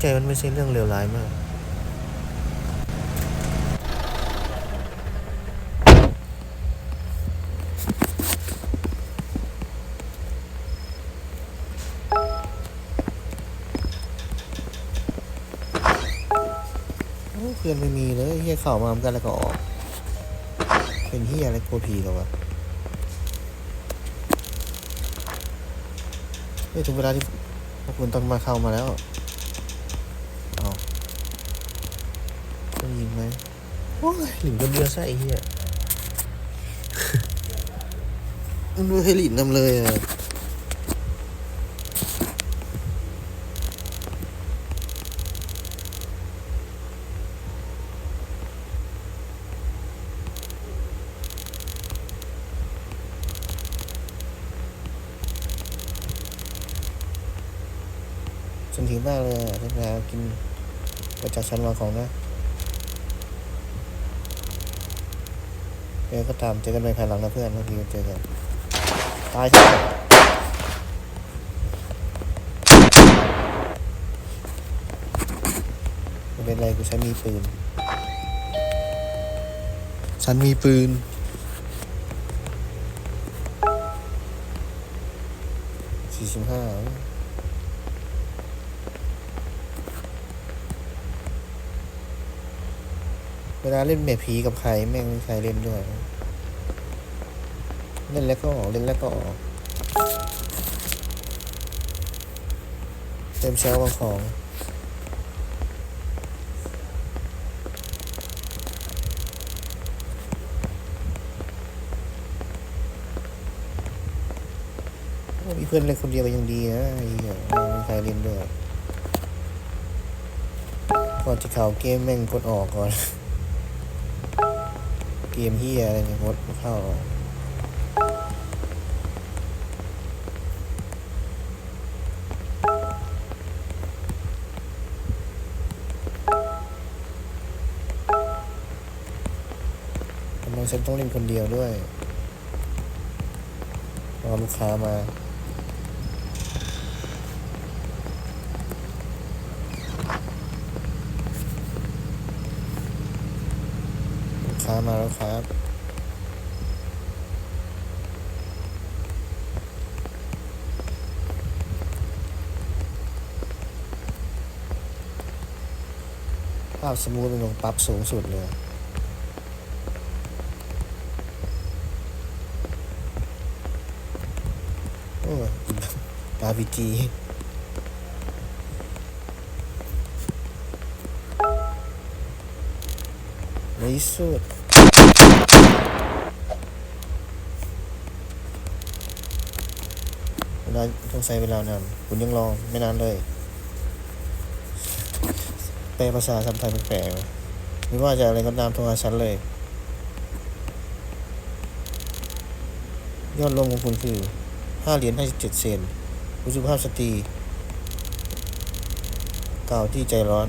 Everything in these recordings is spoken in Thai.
ใจมันไม่ใช่เรื่องเลวร้ายมาก เพื่อนไม่มีเลยเฮียเข่ามาเหมือนกันแล้วก็ออก เป็นเฮียอะไรกลัวผีหรอวะเฮ้ยถึงเวลาที่พวกคุณต้องมาเข้ามาแล้ว เอาต้องยิงไหม โอ้ยหลินคนเดียวซะไอ้เฮียมันไม่ให้หลินนำเลยอะฉันถึงมากเลยอะฉันแล้วกินไปจากชั้นวางของนะ เออก็ตามเจอกันในภายหลังนะเพื่อนบางทีเจอกันตายเถอะไม่เป็นไรกูฉันมีปืน ฉันมีปืนสี่สิบห้า เวลาเล่นแมพผีกับใครแม่งมีใครเล่นด้วย เล่นแล้วก็ออก เล่นแล้วก็ออก เต็มเชลฟ์วางของมีเพื่อนเล่นคนเดียวก็ยังดีนะไอ้เหี้ยไม่มีใครเล่นด้วยก่อนจะเข้าเกมแม่งกดออกก่อน มเฮียอะไรเงี้ยงดเข้าหรอกทำไมฉันต้องเล่นคนเดียวด้วยรอลูกค้ามา ลูกค้า มาแล้วครับ ภาพสมูทเป็นลงปรับสูงสุดเลยโอ้ย RPG ในที่สุด เวลาต้องใช้เวลานานคุณยังรอไม่นานเลยแปลภาษาทำไทยแปลกๆไม่ว่าจะอะไรก็ตามโทรหาฉันเลย ยอดรวมของคุณคือห้าเหรียญห้าสิบเจ็ดเซนคุณสุภาพสตรีกล่าวที่ใจร้อน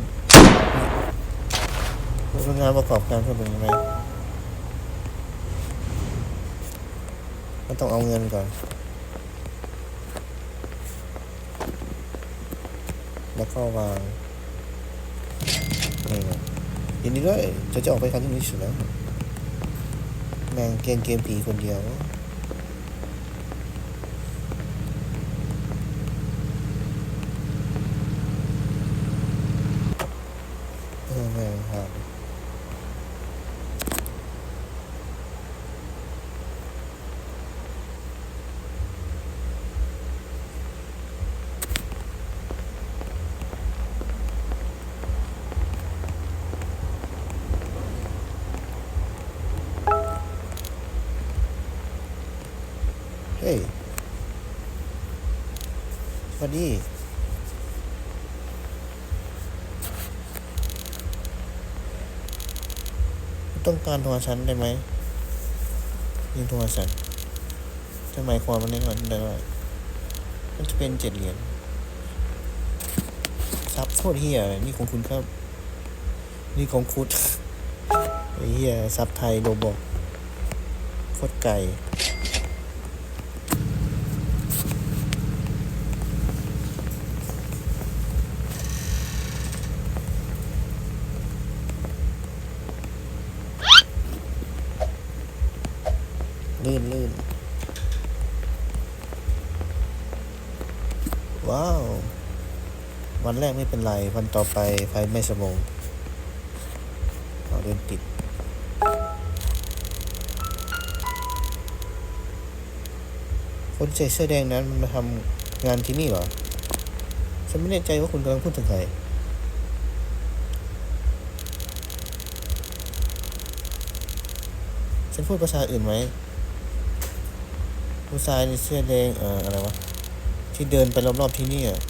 คุณงานประกอบการเพื่อเป็นไหมก็ต้องเอาเงินก่อน แล้วก็วางนี่นะยินดีด้วยจะจะออกไปครั้งที่นี้สุดแล้ว แมงเกมเกมผีคนเดียว เออแม่งครับเฮ้ย สวัสดีต้องการโทรฉันได้ไหมยิงโทรฉันจะหมายความว่าในวันได้ว่ามันจะเป็นเจ็ดเหรียญซับโคตรเฮียนี่ของคุณครับ นี่ของคุณไอ้เฮียซับไทยโรบอกโคตรไก่ลลื่นลื่นว้าว วันแรก ไม่เป็นไรวันต่อไปไฟไม่สมองเอาเดินติดคนใส่เสื้อแดงนั้นมันมาทำงานที่นี่เหรอ ฉันไม่แน่ใจว่าคุณกำลังพูดถึงใครฉันพูดภาษาอื่นไหมผู้ชายในเสื้อแดงเอ่ออะไรวะ ที่เดินไปรอบๆที่นี่อะ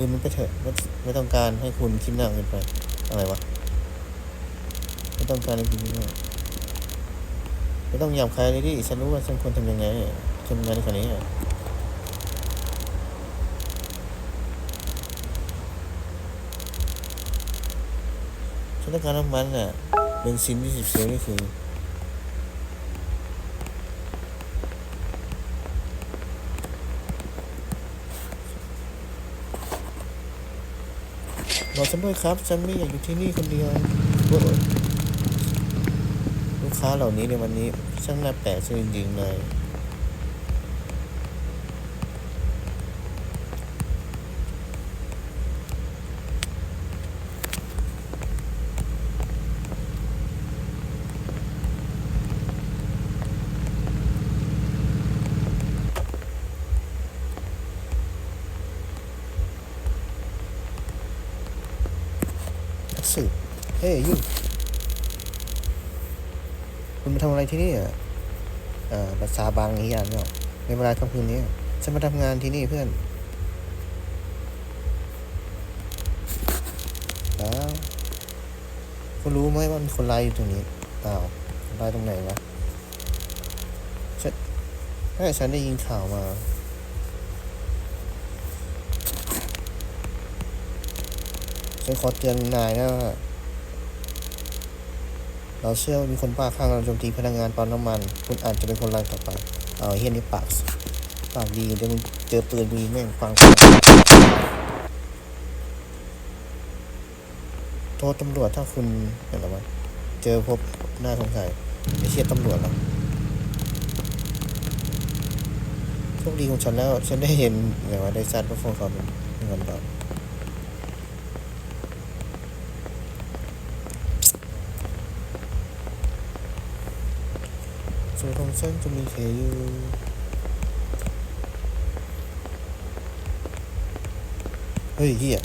ลืมมันไปเถอะไม่ไม่ต้องการให้คุณคิดหน้าเกินไป อะไรวะ ไม่ต้องการให้คุณคิดหน้าไม่ต้องหยาบคายเลยดิฉันรู้ว่าฉันควรทำยังไงทำงานในขณะนี้ฉันต้องการน้ำมันอะเบนซินที่สิบเซลนี่คือ บอกฉันด้วยครับ ฉันไม่อยากอยู่ที่นี่คนเดียวลูกค้าเหล่านี้ในวันนี้ช่างน่าแปลกจริงๆเลย นักสืบเฮ้ ยยูคุณมาทำอะไรที่นี่อะอ่าภาษาบางนี้อะเนาะในเวลาค่ำคืนนี้ฉันมาทำงานที่นี่เพื่อนอ้วคุณรู้ไหมว่ามีคนร้ายอยู่ตรงนี้อ้าวคนร้ายตรงไหนวะฉันแค่ฉันได้ยินข่าวมาฉันขอเตือนนายนะว่า เราเชื่อว่ามีคนบ้าคลั่งเราโจมตีพนักงานปั๊มน้ำมัน คุณอาจจะเป็นคนรายต่อไป เอาเฮียนี่ปากปากดีเดี๋ยวมึงเจอปืนมีแม่งฟังโทษตำรวจถ้าคุณอะไรวะเจอพบหน้าสงสัยไม่เชียตำรวจหรอกโชคดีของฉันแล้ว ฉันได้เห็นอะไรวะได้ซัดว่าพวกเขาเป็นเงินดอก ส่วนของฉันจะมีแค่อยู่เฮ้ยเฮีย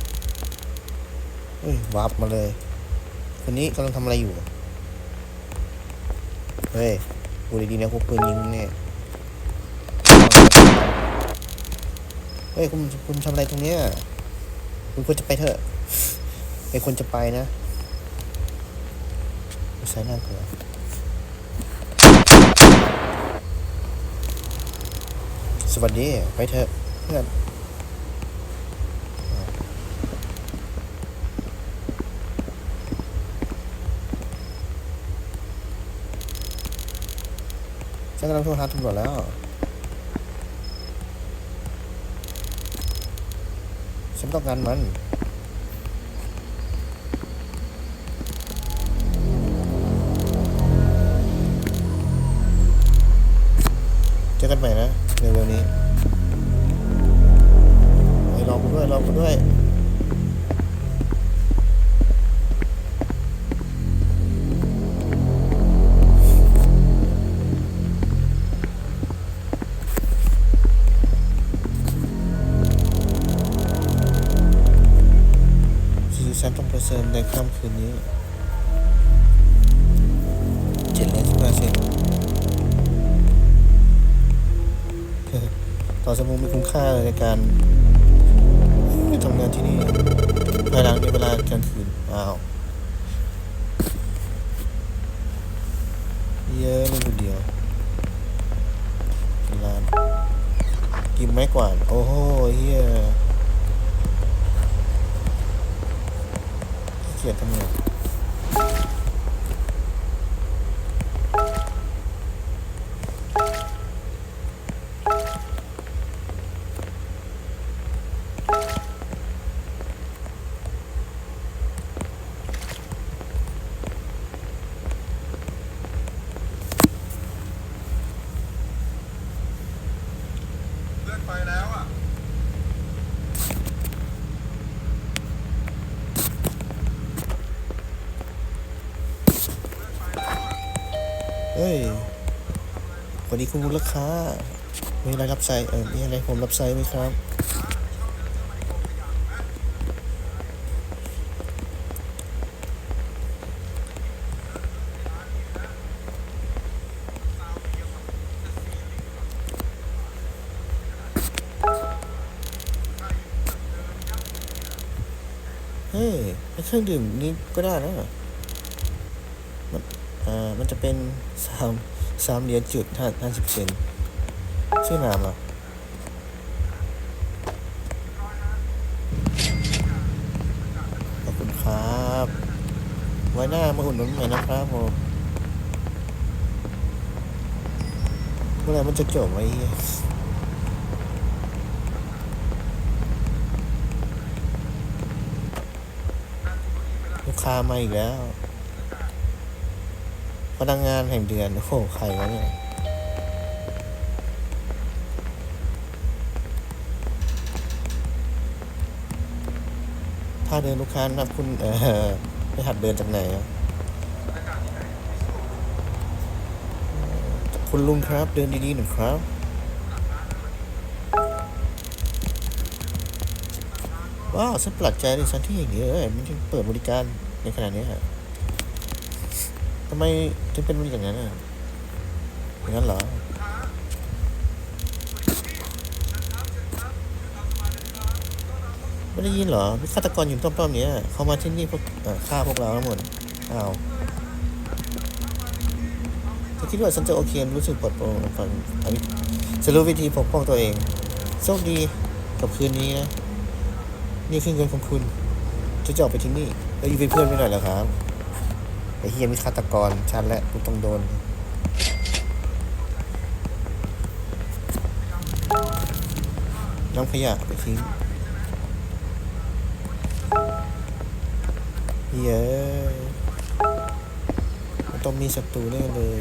เฮ้ยวับมาเลย คนนี้กำลังทำอะไรอยู่ เฮ้ยดูดีๆนะพวกปืนยิงแน่เฮ้ยคุณคุณทำอะไรตรงเนี้ยคุณควรจะไปเถอะไอ้คนจะไปนะใช่น่ากลัว สวัสดี ไปเถอะเพื่อนฉันกำลังโทรหาตำรวจแล้ว ฉันต้องการมันเจอกันใหม่นะ เร็วๆนี้ไอ้ยรอกูด้วยรอกูด้วยสี่สนต้องเปอร์เซ็นต์ในค่ำคืนนี้ ค่าในการทำงานที่นี่ภายหลังในเวลากลางคืนอ้าวเยอะเลยคนเดียวกี่ล้านกินไม้กวาดโอ้โหเฮียเกียดทำงานไปแล้วอะเฮ้ยสวัสดีคุณมูลค่ามีอะไรรับใช้เออมีอะไรผมรับใช้ไหมครับ รื่องดื่มนี้ก็ได้นะมันอ่ามันจะเป็นสามสามเหรียญจุดห้าห้าสิบเซนชื่อนามเหรอขอบคุณครับ ไว้หน้ามาอุ่นหนุนใหม่นะครับผมเมื่อไรมันจะจบไว้เหี้ยลูก คามาอีกแล้ว พนักงานแห่งเดือน โอ้โห ใครวะเนี่ยถ้าเดินลูกค้านับคุณ เออไปหัดเดินจากไหนอะคุณลุงครับ เดินดีๆหน่อยครับว้าวฉันประหลาดใจในสถานที่อย่างนี้เลยมันถึงเปิดบริการ ในขนาดนี้อะทำไมถึงเป็นอย่างนั้นอะอย่างนั้นเหรอไม่ได้ยินเหรอมีฆาตกรอยู่ต้อมเนี้ยเขามาที่นี่พวกเอ่อฆ่าพวกเราทั้งหมดอ้าวเธอคิดว่าฉันจะโอเครู้สึกปลอดโปร่งฟังอันนี้จะรู้วิธีปกป้องตัวเองโชคดีกับคืนนี้นะนี่คือเงินของคุณจะจะออกไปที่นี่ แล้วยืมเป็นเพื่อนไปหน่อยเหรอครับไอ้เฮียมีฆาตกรชันและกูต้องโดนน้ำขยะไปทิ้งเย้ยมันต้องมีศัตรูแน่เลย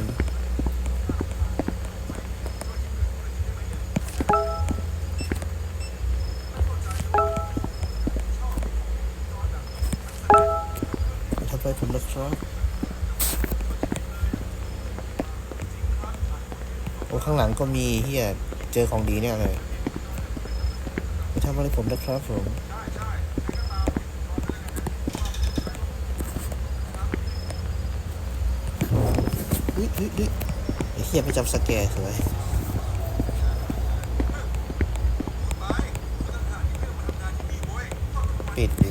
อ้ข้างหลังก็มีเฮียเจอของดีเนี่ยเลยไปทำอะไรผมนะครับผมเฮ้ยเฮ้ยเฮ้ยไอ้เฮียไปจำสแกร์สวยปิดดี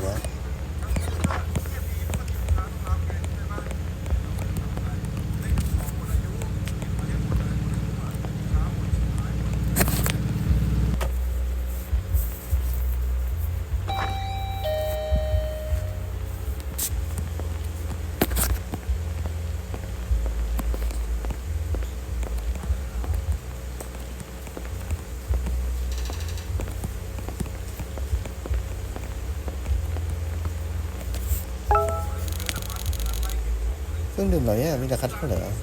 รื่องดื่มเหล่านี้มีราคาเท่าไหร่อะ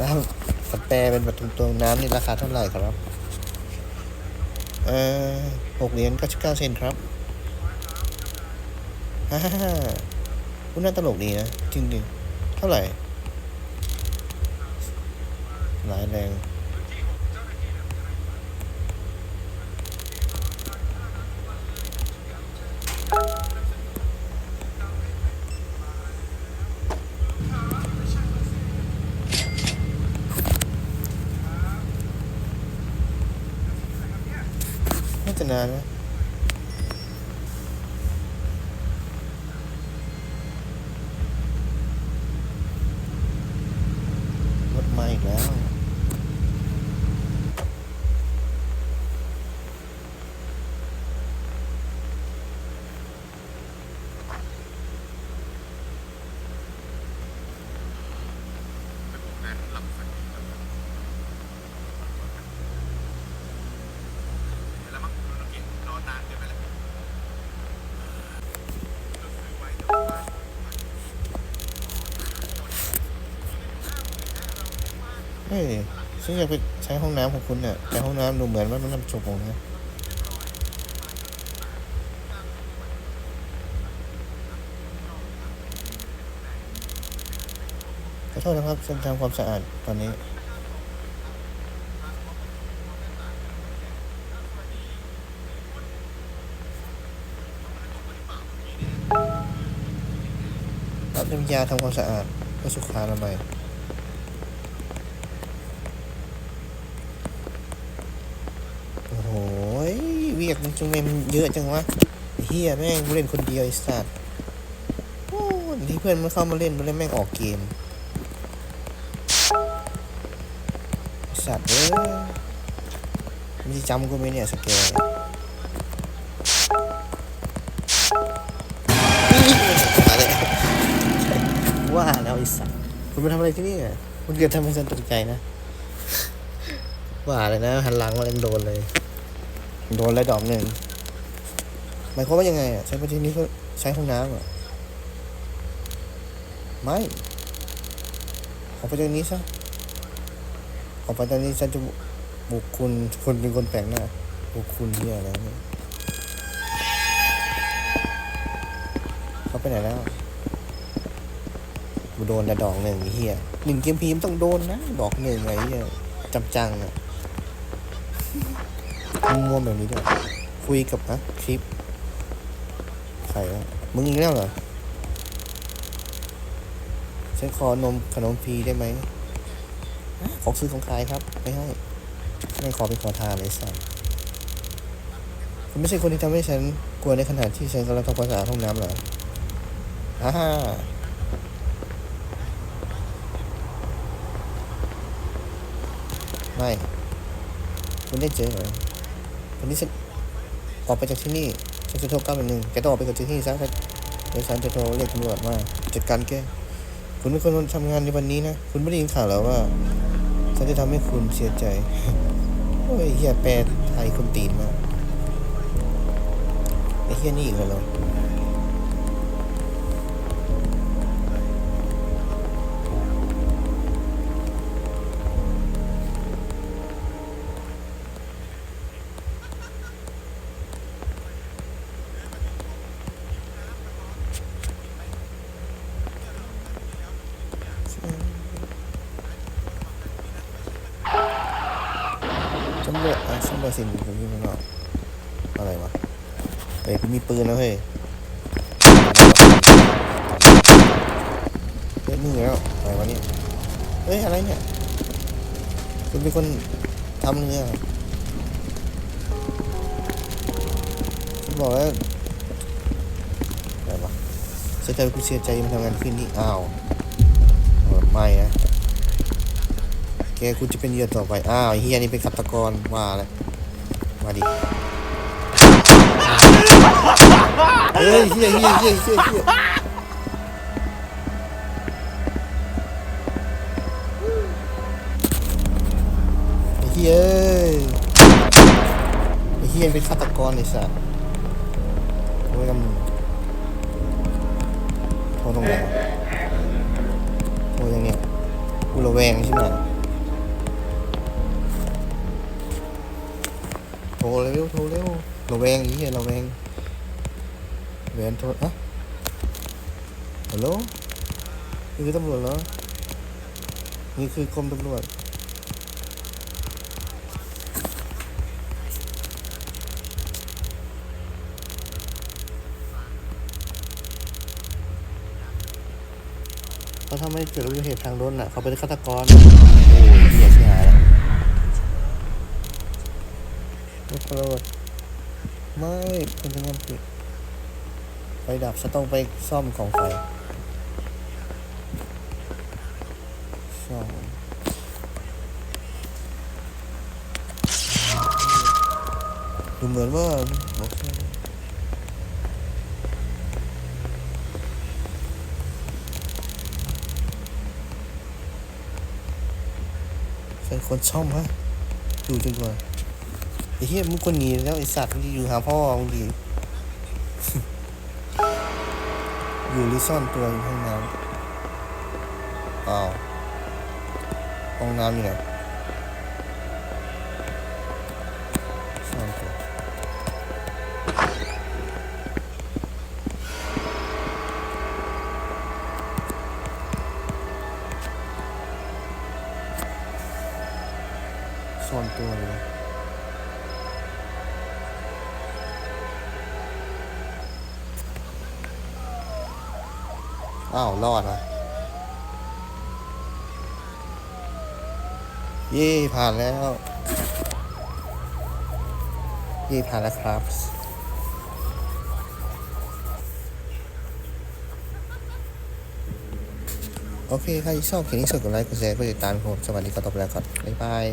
น้ำสแปรเป็นแบบตรงน้ำนี่ราคาเท่าไหร่ครับ เอ่อหกเหรียญเก้าสิบเก้าเซนครับฮ่าฮ่าฮ่าคุณน่าตลกดีนะ จริงดิเท่าไหร่หลายแรง น่าจะนานนะรถมาอีกแล้ว แล้วมั้งธุรกิจรอนานเกินไปแล้ว เฮ้ยฉันอยากไปใช้ห้องน้ำของคุณเนี่ยแต่ห้องน้ำดูเหมือนว่ามันน้ำจบงนะขอโทษนะครับฉันทำความสะอาดตอนนี้รับน้ำยาทำความสะอาดเพื่อสุขอนามัยโอ้โห ยเวียกมันจังเมมนเยอะจังวะเฮียแม่งกูเล่นคนเดียวไอ้สัตว์โอ้ที่เพื่อนมันเข้ามาเล่นมันเล่นแม่งออกเกมไอ้สัตว์เอ้ยมันจะจำกูไหมเนี่ยสแกนว่าแล้วไอ้สัตว์คุณมาทำอะไรที่นี่อะคุณเกิดทำให้ฉันตกใจนะว่าเลยนะหันหลังมาเล่นโดนเลย โดนแล้วดอกหนึ่งหมายความว่ายังไงอะใช้ไปที่นี้เพื่อใช้ห้องน้ำอะไม่ออกไปจากนี้ซะออกไปจากนี้ฉันจะบุกคุณคุณเป็นคนแปลกหน้าบุกคุณที่อะไรเนี่ยเขาไปไหนแล้วกูโดนแต่ดอกหนึ่งเฮียหนึ่งเกมพีมต้องโดนนะ ดอกหนึ่งไอ้เฮียจำจังอะ มัวๆแบบนี้ด้วยคุยกับอะคลิปใครวะมึงอีกแล้วเหรอฉันขอนมขนมฟรีได้ไหมของซื้อของขายครับ ไม่ให้ไม่ขอเป็นขอทานเลยสัสคุณไม่ใช่คนที่ทำให้ฉันกลัวในขณะที่ฉันกำลังทำความสะอาดห้องน้ำเหรอฮ่าไม่ คุณได้เจอเหรอ วันนี้ฉันออกไปจากที่นี่ ฉันจะโทรเก้าหนึ่งแกต้องออกไปจากที่นี่ซะเดี๋ยวฉันจะโทรเรียกตำรวจมาจัดการแก คุณเป็นคนทำงานในวันนี้นะ คุณไม่ได้ยินข่าวเหรอว่า ฉันจะทำให้คุณเสียใจ โอ้ยเฮียแปรไทยคนตีนมากไอ้เฮียนี่อีกแล้ว จอะฉันบอกสิ่งที่ผมยิงมันอกอะไรวะเฮ้ยกูมีปืนแล้วเฮ้ยเฮ้ยมึงแล้วอะไรวะเนี่ยเฮ้ยอะไรเนี่ยคุณเป็นคนทำเนี่ยฉันบอกแล้วอะไรวะเสียใจกูเสียใจมันทำงานคืนนี้อ้าวไม่นะแกคุณจะเป็นเหยื่อต่อไป อ้าวเฮียนี่เป็นฆาตกรว่าเลย มาดิเฮ้ยเฮียเฮียเฮียเฮียเฮียไอ้เฮียเอ้ยไอ้เฮียเป็นฆาตกรไอ้สัสโอ้ยกำมึงโทรตรงไหนวะโทรยังเนี่ยกูระแวงใช่ไหม รเร็วโทรเร็วระแวงอีเหี้ยระแวงแหวนโทรอะฮัลโหลนี่คือตำรวจเหรอนี่คือกรมตำรวจเขาทำให้เกิดอุบัติเหตุทางรถน่ะ เขาเป็นฆาตกร โอ้ยเหี้ยชิบหายแล้ว ไม่โปรดไม่เป็นทำงานผิดไฟดับฉันต้องไปซ่อมของไฟซ่อมดูเหมือนว่าโอเคเป็นคนซ่อมฮะ ดูจนกว่า ไอ้เหี้ยมึงคนหนีแล้วไอ้สัตว์มึงจะอยู่หาพ่อมึงดี อยู่หรือซ่อนตัวอยู่ห้องน้ำอ้าวห้องน้ำอยู่ไซ่อนตัวซ่อนตัวเลย อ้าวรอดวะเย่ผ่านแล้วเย่ผ่านแล้วครับ โอเค ใครชอบคลิปนี้กดไลค์กดแชร์กดติดตามผมสวัสดีครับตบแล้วครับบ๊ายบาย